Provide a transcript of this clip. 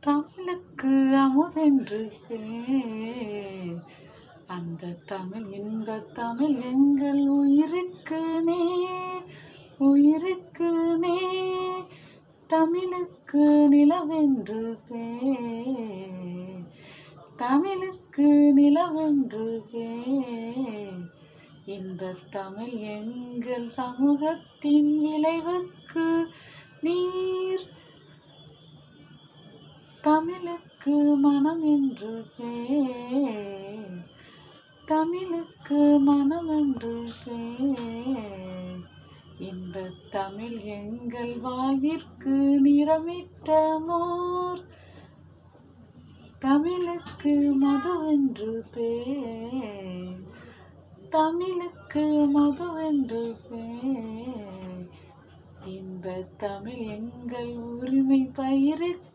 தமிழுக்கு அமுதென்று. அந்த தமிழ் இன்ப தமிழ் எங்கள் உயிருக்கு நே உயிருக்கு நே தமிழுக்கு நிலவென்று. பே தமிழுக்கு நிலவென்று. பே இந்த தமிழ் எங்கள் சமூகத்தின் விளைவுக்கு தமிழுக்கு மனம் என்று பேர். தமிழுக்கு மனம் என்று பேர். இந்த தமிழ் எங்கள் வாழ்விற்கு நிறமிட்ட மோர். தமிழுக்கு மதுவென்று பேர். தமிழுக்கு மதுவென்று பேர். இந்த தமிழ் எங்கள் உரிமை பயிருக்கு